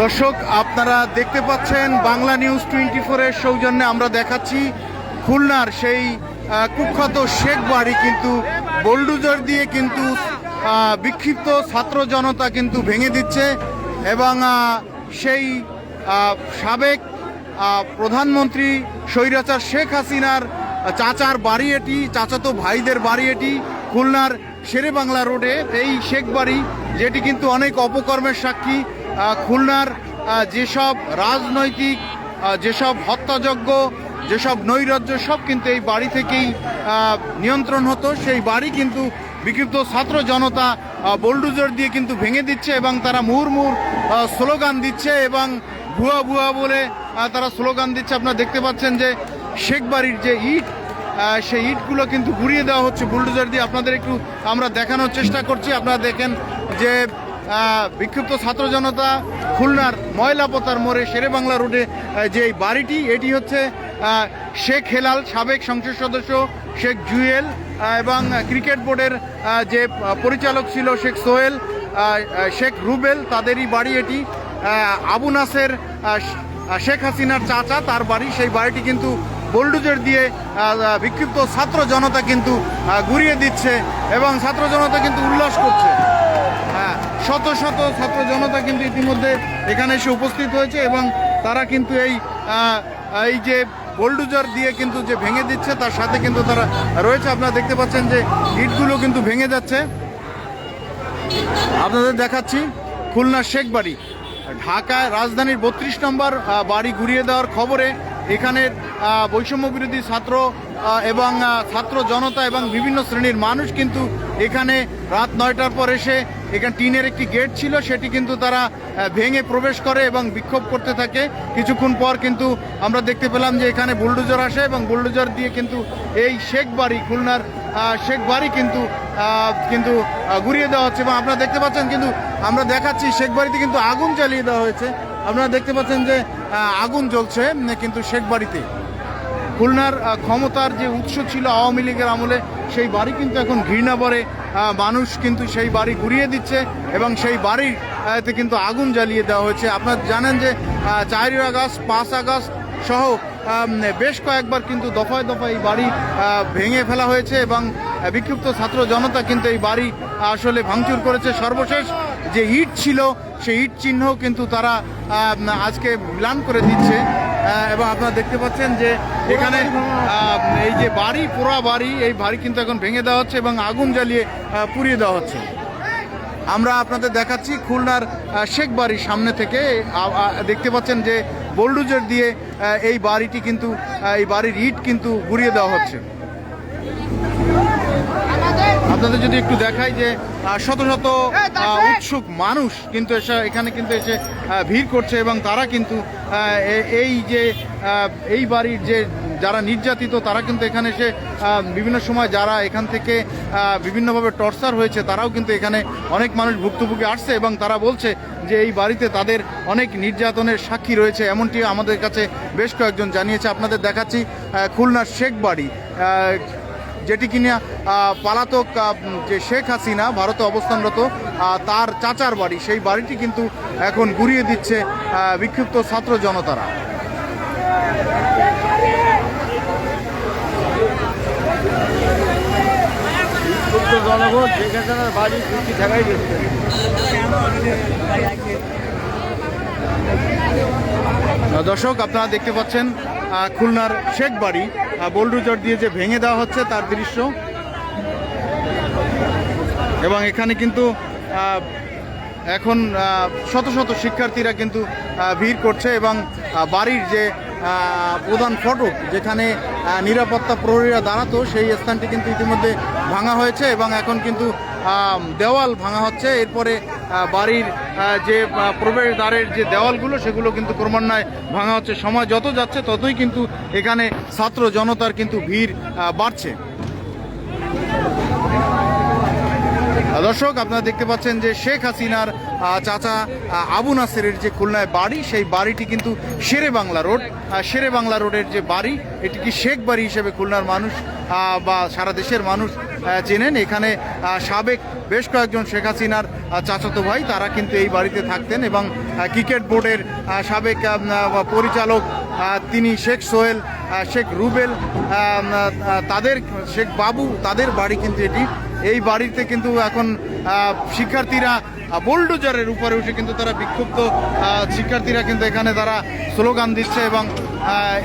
দর্শক, আপনারা দেখতে পাচ্ছেন বাংলা নিউজ টোয়েন্টি ফোরের সৌজন্যে আমরা দেখাচ্ছি খুলনার সেই কুখ্যাত শেখ বাড়ি, কিন্তু বোল্ডুজার দিয়ে কিন্তু বিক্ষিপ্ত ছাত্র জনতা কিন্তু ভেঙে দিচ্ছে এবং সেই সাবেক প্রধানমন্ত্রী স্বৈরাচার শেখ হাসিনার চাচার বাড়ি এটি, চাচাতো ভাইদের বাড়ি এটি, খুলনার শেরে বাংলা রোডে এই শেখ বাড়ি, যেটি কিন্তু অনেক অপকর্মের সাক্ষী খুলনার যেসব রাজনৈতিক যেসব হত্যাযজ্ঞ, যেসব নৈরাজ্য, সব কিন্তু এই বাড়ি থেকেই নিয়ন্ত্রণ হতো। সেই বাড়ি কিন্তু বিক্ষিপ্ত ছাত্র জনতা বোলডুজার দিয়ে কিন্তু ভেঙে দিচ্ছে এবং তারা মুহুর্মুর স্লোগান দিচ্ছে এবং ভুয়া ভুয়া বলে তারা স্লোগান দিচ্ছে। আপনারা দেখতে পাচ্ছেন যে শেখ বাড়ির যে ইট সেই ইটগুলো কিন্তু ঘুরিয়ে দেওয়া হচ্ছে, বুলডোজার দিয়ে। আপনাদের একটু আমরা দেখানোর চেষ্টা করছি। আপনারা দেখেন যে বিক্ষিপ্ত ছাত্র জনতা খুলনার ময়লাপতার মোড়ে, শেরে বাংলা রোডে যে এই বাড়িটি, এটি হচ্ছে শেখ হেলাল, সাবেক সংসদ সদস্য শেখ জুয়েল এবং ক্রিকেট বোর্ডের যে পরিচালক ছিল শেখ সোহেল শেখ রুবেল, তাদেরই বাড়ি এটি। আবু নাসের শেখ হাসিনার চাচা, তার বাড়ি, সেই বাড়িটি কিন্তু বোল্ডুজার দিয়ে বিক্ষিপ্ত ছাত্র জনতা কিন্তু ঘুরিয়ে দিচ্ছে এবং ছাত্র জনতা কিন্তু উল্লাস করছে। হ্যাঁ শত শত ছাত্র জনতা কিন্তু ইতিমধ্যে এখানে এসে উপস্থিত হয়েছে এবং তারা কিন্তু এই এই যে বোল্ডুজার দিয়ে কিন্তু যে ভেঙে দিচ্ছে, তার সাথে কিন্তু তারা রয়েছে। আপনারা দেখতে পাচ্ছেন যে ইটগুলো কিন্তু ভেঙে যাচ্ছে। আপনাদের দেখাচ্ছি খুলনা শেখ বাড়ি ঢাকায় রাজধানীর বত্রিশ নম্বর বাড়ি ঘুরিয়ে দেওয়ার খবরে এখানের বৈষম্য বিরোধী ছাত্র এবং ছাত্র জনতা এবং বিভিন্ন শ্রেণির মানুষ কিন্তু এখানে রাত নয়টার পর এসে এখানে টিনের একটি গেট ছিল, সেটি কিন্তু তারা ভেঙে প্রবেশ করে এবং বিক্ষোভ করতে থাকে। কিছুক্ষণ পর কিন্তু আমরা দেখতে পেলাম যে এখানে বুলডোজার আসে এবং বুলডোজার দিয়ে কিন্তু এই শেখ বাড়ি, খুলনার শেখ বাড়ি কিন্তু কিন্তু ঘুরিয়ে দেওয়া হচ্ছে এবং আপনারা দেখতে পাচ্ছেন কিন্তু আমরা দেখাচ্ছি শেখ বাড়িতে কিন্তু আগুন জ্বালিয়ে দেওয়া হয়েছে। আপনারা দেখতে পাচ্ছেন যে আগুন জ্বলছে কিন্তু শেখ বাড়িতে। খুলনার ক্ষমতার যে উৎস ছিল আওয়ামী লীগের আমলে সেই বাড়ি কিন্তু এখন ঘৃণা আহ, মানুষ কিন্তু সেই বাড়ি ঘুরিয়ে দিচ্ছে এবং সেই আহ, কিন্তু আগুন জ্বালিয়ে দেওয়া হয়েছে। আপনারা জানেন যে চারই আগস্ট পাঁচ আগস্ট সহ বেশ কয়েকবার কিন্তু দফায় দফায় এই বাড়ি ভেঙে ফেলা হয়েছে এবং বিক্ষিপ্ত ছাত্র জনতা কিন্তু এই বাড়ি আসলে ভাঙচুর করেছে। সর্বশেষ যে ইট ছিল, সেই ইট চিহ্ন কিন্তু তারা আজকে ম্লান করে দিচ্ছে। এবং আপনারা দেখতে পাচ্ছেন যে এখানে এই যে বাড়ি, পোড়া বাড়ি, এই বাড়ি কিন্তু এখন ভেঙে দেওয়া হচ্ছে এবং আগুন জ্বালিয়ে পুড়িয়ে দেওয়া হচ্ছে। আমরা আপনাদের দেখাচ্ছি খুলনার শেখ বাড়ির সামনে থেকে। দেখতে পাচ্ছেন যে বোল্ডুজার দিয়ে এই বাড়িটি কিন্তু এই বাড়ির ইট কিন্তু ঘুরিয়ে দেওয়া হচ্ছে। আপনাদের যদি একটু দেখাই যে শত শত উৎসুক মানুষ কিন্তু এসে এখানে কিন্তু এসে ভিড় করছে এবং তারা কিন্তু এই যে এই বাড়ির যে যারা নির্যাতিত তারা কিন্তু এখানে এসে বিভিন্ন সময় যারা এখান থেকে বিভিন্নভাবে টর্চার হয়েছে তারাও কিন্তু এখানে অনেক মানুষ ভুক্তভোগী আসছে এবং তারা বলছে যে এই বাড়িতে তাদের অনেক নির্যাতনের সাক্ষী রয়েছে। এমনটি আমাদের কাছে বেশ কয়েকজন জানিয়েছে। আপনাদের দেখাচ্ছি খুলনার শেখ বাড়ি যেটি কিনা পালাতক যে শেখ হাসিনা ভারতে অবস্থানরত তার চাচার বাড়ি সেই বাড়িটি কিন্তু এখন ঘুরিয়ে দিচ্ছে বিক্ষিপ্ত ছাত্র জনতারা। জনগণ শেখ হাসিনার বাড়ি দুটি জায়গায় দর্শক আপনারা দেখতে পাচ্ছেন খুলনার শেখ বাড়ি। বোলডুজার দিয়ে যে ভেঙে দেওয়া হচ্ছে তার দৃশ্য। এবং এখানে কিন্তু এখন শত শত শিক্ষার্থীরা কিন্তু ভিড় করছে এবং বাড়ির যে প্রধান ফটক যেখানে নিরাপত্তা প্রহরীরা দাঁড়াতো, সেই স্থানটি কিন্তু ইতিমধ্যে ভাঙা হয়েছে এবং এখন কিন্তু দেওয়াল ভাঙা হচ্ছে। এরপরে বাড়ির যে প্রবেশদ্বারের যে দেওয়ালগুলো, সেগুলো কিন্তু ক্রমান্বয়ে ভাঙা হচ্ছে। সময় যত যাচ্ছে, ততই কিন্তু এখানে ছাত্র জনতার কিন্তু ভিড় বাড়ছে। দর্শক, আপনারা দেখতে পাচ্ছেন যে শেখ হাসিনার চাচা আবু নাসেরের যে খুলনায় বাড়ি, সেই বাড়িটি কিন্তু শেরে বাংলা রোড। শেরে বাংলা রোডের যে বাড়ি এটি কি শেখ বাড়ি হিসেবে খুলনার মানুষ বা সারা দেশের মানুষ চেনেন। এখানে সাবেক বেশ কয়েকজন শেখ হাসিনার চাচাতো ভাই, তারা কিন্তু এই বাড়িতে থাকতেন এবং ক্রিকেট বোর্ডের সাবেক পরিচালক তিনি শেখ সোহেল শেখ রুবেল তাদের, শেখ বাবু, তাদের বাড়ি কিন্তু এটি। এই বাড়িতে কিন্তু এখন শিক্ষার্থীরা বোলডোজারের উপরে উঠে কিন্তু তারা বিক্ষুব্ধ শিক্ষার্থীরা কিন্তু এখানে তারা স্লোগান দিচ্ছে এবং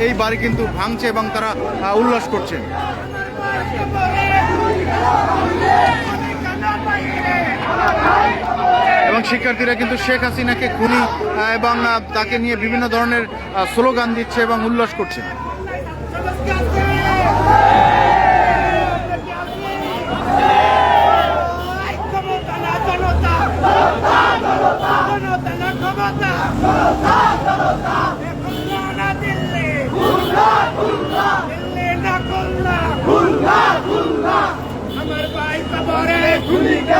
এই বাড়ি কিন্তু ভাঙছে এবং তারা উল্লাস করছে। এবং শিক্ষার্থীরা কিন্তু শেখ হাসিনাকে খুনি এবং তাকে নিয়ে বিভিন্ন ধরনের স্লোগান দিচ্ছে এবং উল্লাস করছে ক্ষমতা না জনতা জনতা না ক্ষমতা খুলনা না দিল্লি দিল্লি না খুলনা আমার ভাই কবরে খুলি গেল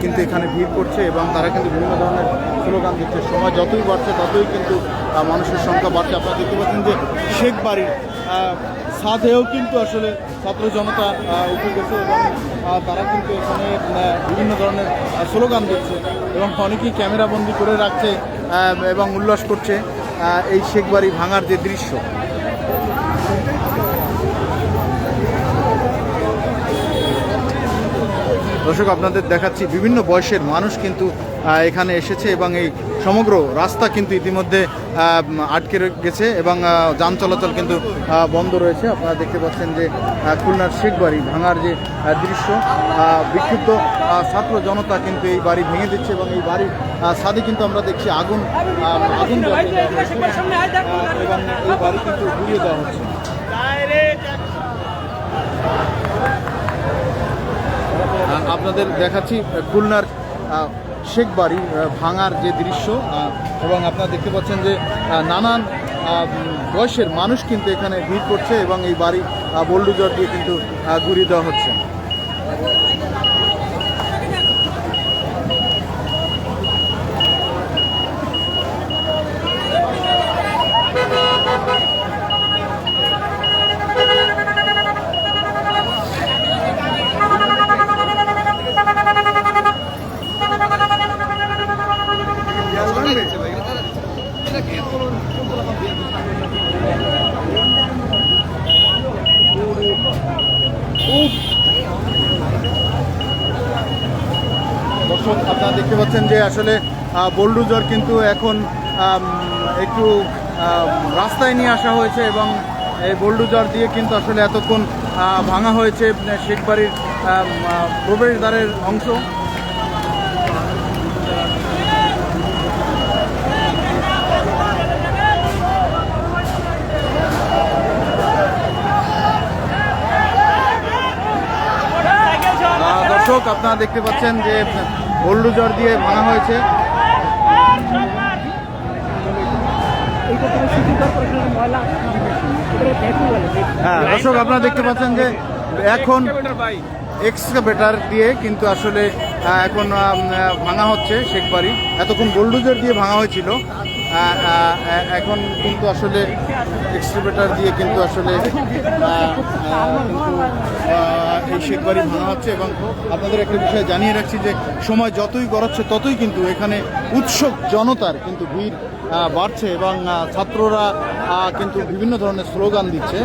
কিন্তু এখানে ভিড় করছে এবং তারা কিন্তু বিভিন্ন ধরনের স্লোগান দিচ্ছে। সময় যতই বাড়ছে, ততই কিন্তু মানুষের সংখ্যা বাড়ছে। আপনারা দেখতে পাচ্ছেন যে শেখ বাড়ির সাধেও কিন্তু আসলে ছাত্র জনতা উঠে গেছে এবং তারা কিন্তু এখানে বিভিন্ন ধরনের স্লোগান দিচ্ছে এবং অনেকেই ক্যামেরাবন্দি করে রাখছে এবং উল্লাস করছে এই শেখ বাড়ি ভাঙার যে দৃশ্য। দর্শক, আপনাদের দেখাচ্ছি বিভিন্ন বয়সের মানুষ কিন্তু এখানে এসেছে এবং এই সমগ্র রাস্তা কিন্তু ইতিমধ্যে আটকে গেছে এবং যান চলাচল কিন্তু বন্ধ রয়েছে। আপনারা দেখতে পাচ্ছেন যে খুলনার শেখ বাড়ি ভাঙার যে দৃশ্য বিক্ষুব্ধ ছাত্র জনতা কিন্তু এই বাড়ি ভেঙে দিচ্ছে এবং এই বাড়ির ছাদে কিন্তু আমরা দেখছি আগুন আগুন এবং এই বাড়ি কিন্তু ঘুরিয়ে দেওয়া হচ্ছে। আপনাদের দেখাচ্ছি খুলনার শেখ বাড়ি ভাঙার যে দৃশ্য এবং আপনারা দেখতে পাচ্ছেন যে নানান বয়সের মানুষ কিন্তু এখানে ভিড় করছে এবং এই বাড়ি বোল্ডুজর দিয়ে কিন্তু ঘুরিয়ে দেওয়া হচ্ছে। দর্শক আপনারা দেখতে পাচ্ছেন যে আসলে বোল্ডুজার কিন্তু এখন একটু রাস্তায় নিয়ে আসা হয়েছে এবং এই বোল্ডুজার দিয়ে কিন্তু আসলে এতক্ষণ ভাঙা হয়েছে আহ, শেখ বাড়ির প্রবেশদ্বারের অংশ। দর্শক আপনারা দেখতে পাচ্ছেন যে বোল্ডুজার দিয়ে ভাঙা হয়েছে। হ্যাঁ দর্শক, আপনারা দেখতে পাচ্ছেন যে এখন এক্সকাভেটার দিয়ে কিন্তু আসলে এখন ভাঙা হচ্ছে শেখ বাড়ি এতক্ষণ বোল্ডুজার দিয়ে ভাঙা হয়েছিল। এখন কিন্তু আসলে এক্সকাভেটার দিয়ে কিন্তু আসলে এই শেখ বাড়ি ভাঙা হচ্ছে এবং আপনাদের একটা বিষয় জানিয়ে রাখছি যে সময় যতই গড়াচ্ছে ততই কিন্তু এখানে উৎসব জনতার কিন্তু ভিড় বাড়ছে এবং ছাত্ররা কিন্তু বিভিন্ন ধরনের স্লোগান দিচ্ছে।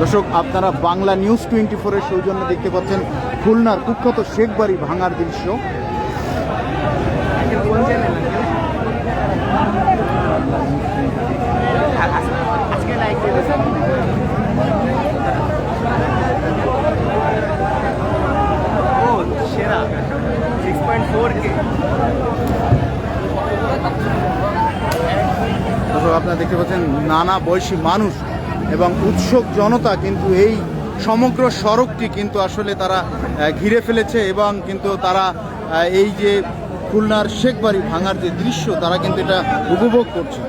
দর্শক, আপনারা বাংলা নিউজ টোয়েন্টি ফোরের সৌজন্য দেখতে পাচ্ছেন খুলনার কুখ্যাত শেখ বাড়ি ভাঙার দৃশ্য। আপনারা দেখতে পাচ্ছেন নানা বয়সী মানুষ এবং উৎসুক জনতা কিন্তু এই সমগ্র সড়কটি কিন্তু আসলে তারা ঘিরে ফেলেছে এবং কিন্তু তারা এই যে খুলনার শেখ শেখবাড়ি ভাঙার যে দৃশ্য, তারা কিন্তু এটা উপভোগ করছে।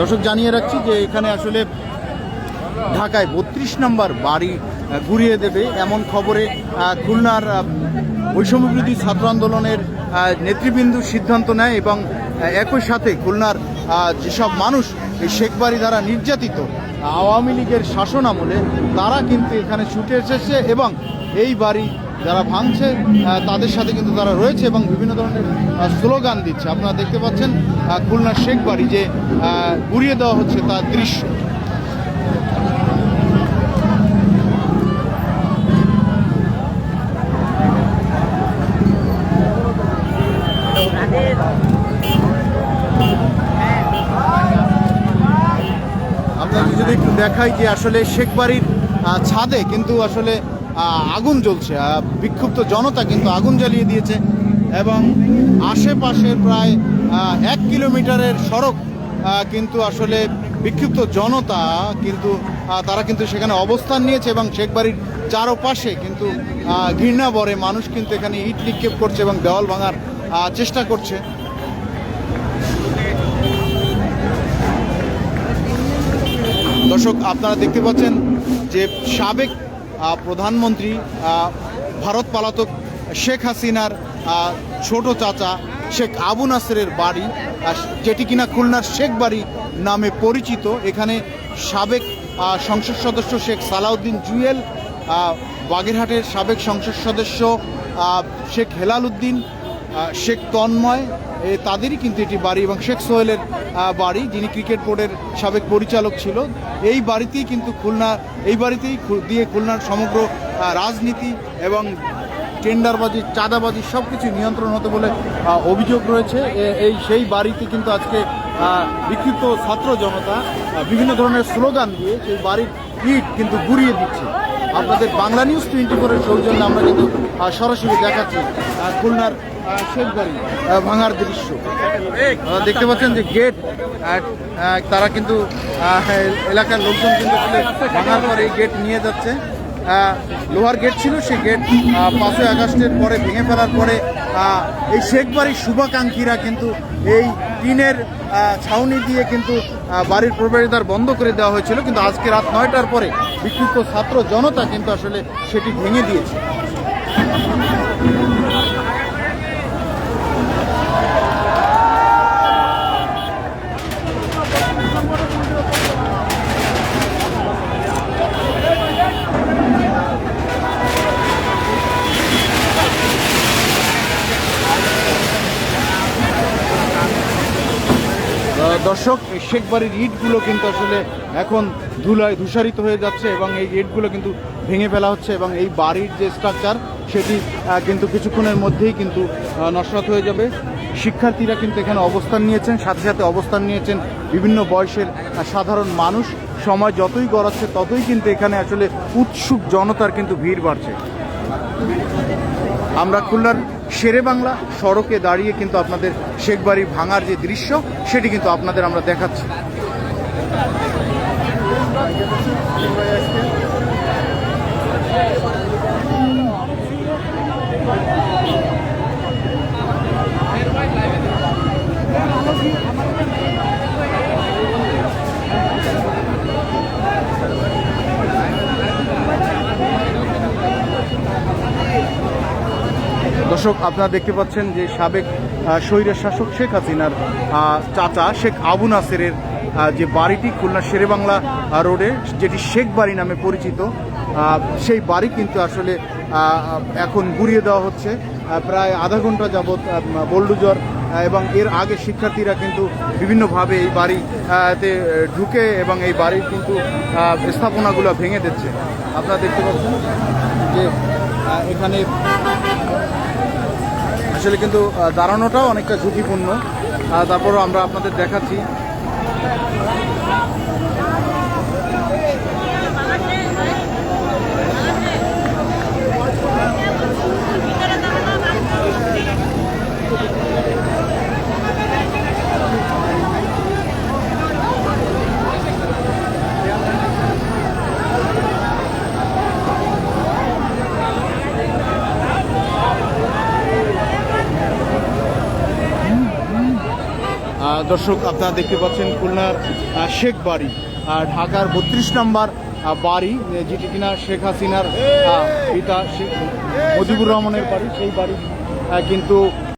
দর্শক, জানিয়ে রাখছি যে এখানে আসলে ঢাকায় বত্রিশ নম্বর বাড়ি ঘুরিয়ে দেবে। এমন খবরে খুলনার বৈষম্যবিরোধী ছাত্র আন্দোলনের নেতৃবৃন্দ সিদ্ধান্ত নেয় এবং একই সাথে খুলনার যেসব মানুষ এই শেখবাড়ি দ্বারা নির্যাতিত, আওয়ামী লীগের শাসন আমলে, তারা কিন্তু এখানে ছুটে এসেছে এবং এই বাড়ি যারা ভাঙছে তাদের সাথে কিন্তু তারা রয়েছে এবং বিভিন্ন ধরনের স্লোগান দিচ্ছে। আপনারা দেখতে পাচ্ছেন খুলনার শেখ বাড়ি যে গুড়িয়ে দেওয়া হচ্ছে তার দৃশ্য আপনাকে যদি একটু দেখাই যে আসলে শেখ বাড়ির ছাদে কিন্তু আসলে আগুন জ্বলছে। বিক্ষুব্ধ জনতা কিন্তু আগুন জ্বালিয়ে দিয়েছে এবং আশেপাশের প্রায় এক কিলোমিটারের সড়ক কিন্তু আসলে বিক্ষুব্ধ জনতা কিন্তু তারা কিন্তু সেখানে অবস্থান নিয়েছে এবং শেখ বাড়ির চারোপাশে কিন্তু আহ, ঘৃণা বরে মানুষ কিন্তু এখানে ইট নিক্ষেপ করছে এবং দেওয়াল ভাঙার চেষ্টা করছে। দর্শক, আপনারা দেখতে পাচ্ছেন যে সাবেক প্রধানমন্ত্রী ভারত পালাতক শেখ হাসিনার ছোট চাচা শেখ আবু নাসেরের বাড়ি যেটি কিনা খুলনার শেখ বাড়ি নামে পরিচিত। এখানে সাবেক সংসদ সদস্য শেখ সালাউদ্দিন জুয়েল বাগেরহাটের সাবেক সংসদ সদস্য শেখ হেলাল উদ্দিন শেখ তন্ময়, এ, তাদেরই কিন্তু এটি বাড়ি এবং শেখ সোহেলের বাড়ি, যিনি ক্রিকেট বোর্ডের সাবেক পরিচালক ছিল। এই বাড়িতেই কিন্তু খুলনা, এই বাড়িতেই দিয়ে খুলনার সমগ্র রাজনীতি এবং টেন্ডারবাজি, চাঁদাবাজি সব কিছু নিয়ন্ত্রণ হতে বলে অভিযোগ রয়েছে। এই সেই বাড়িতে কিন্তু আজকে বিক্ষিপ্ত ছাত্র জনতা বিভিন্ন ধরনের স্লোগান দিয়ে সেই বাড়ির ইট কিন্তু গুড়িয়ে দিচ্ছে। আপনাদের বাংলা নিউজ টোয়েন্টি ফোরের সৌজন্যে আমরা কিন্তু সরাসরি দেখাচ্ছি খুলনার ভাঙার দৃশ্য। দেখতে পাচ্ছেন যে গেট তারা কিন্তু এলাকার লোকজন কিন্তু ভাঙার পরে এই গেট নিয়ে যাচ্ছে। লোহার গেট ছিল, সেই গেট পাঁচই আগস্টের পরে ভেঙে ফেলার পরে এই শেখ বাড়ির শুভাকাঙ্ক্ষীরা কিন্তু এই টিনের ছাউনি দিয়ে কিন্তু বাড়ির প্রবেশদ্বার বন্ধ করে দেওয়া হয়েছিল। কিন্তু আজকে রাত নয়টার পরে বিক্ষিপ্ত ছাত্র জনতা কিন্তু আসলে সেটি ভেঙে দিয়েছে। দর্শক শেখ বাড়ির ইটগুলো কিন্তু আসলে এখন ধুলায় ধূসারিত হয়ে যাচ্ছে এবং এই ইটগুলো কিন্তু ভেঙে ফেলা হচ্ছে এবং এই বাড়ির যে স্ট্রাকচার সেটি কিন্তু কিছুক্ষণের মধ্যেই কিন্তু নস্বাত হয়ে যাবে। শিক্ষার্থীরা কিন্তু এখানে অবস্থান নিয়েছেন, সাথে সাথে অবস্থান নিয়েছেন বিভিন্ন বয়সের সাধারণ মানুষ। সময় যতই গড়াচ্ছে, ততই কিন্তু এখানে আসলে উৎসুক জনতার কিন্তু ভিড় বাড়ছে। আমরা খুলনার শেরে বাংলা সড়কে দাঁড়িয়ে কিন্তু আপনাদের শেখ বাড়ির ভাঙার যে দৃশ্য, সেটি কিন্তু আপনাদের আমরা দেখাচ্ছি। দর্শক আপনারা দেখতে পাচ্ছেন যে সাবেক স্বৈরের শাসক শেখ হাসিনার চাচা শেখ আবু নাসেরের যে বাড়িটি খুলনা শেরেবাংলা রোডে যেটি শেখ বাড়ি নামে পরিচিত সেই বাড়ি কিন্তু আসলে এখন গুড়িয়ে দেওয়া হচ্ছে প্রায় আধা ঘণ্টা যাবৎ আহ, এবং এর আগে শিক্ষার্থীরা কিন্তু বিভিন্নভাবে এই বাড়ি আহ, তে আহ, ঢুকে এবং এই বাড়ির কিন্তু স্থাপনাগুলো ভেঙে দিচ্ছে। আপনারা দেখতে পাচ্ছেন যে এখানে আসলে কিন্তু দাঁড়ানোটাও অনেকটা ঝুঁকিপূর্ণ। তারপরও আমরা আপনাদের দেখাচ্ছি। দর্শক, আপনারা দেখতে পাচ্ছেন খুলনার শেখ বাড়ি ঢাকার বত্রিশ নম্বর বাড়ি যেটি কিনা শেখ হাসিনার পিতা শেখ, মুজিবুর রহমানের বাড়ি, সেই বাড়ি কিন্তু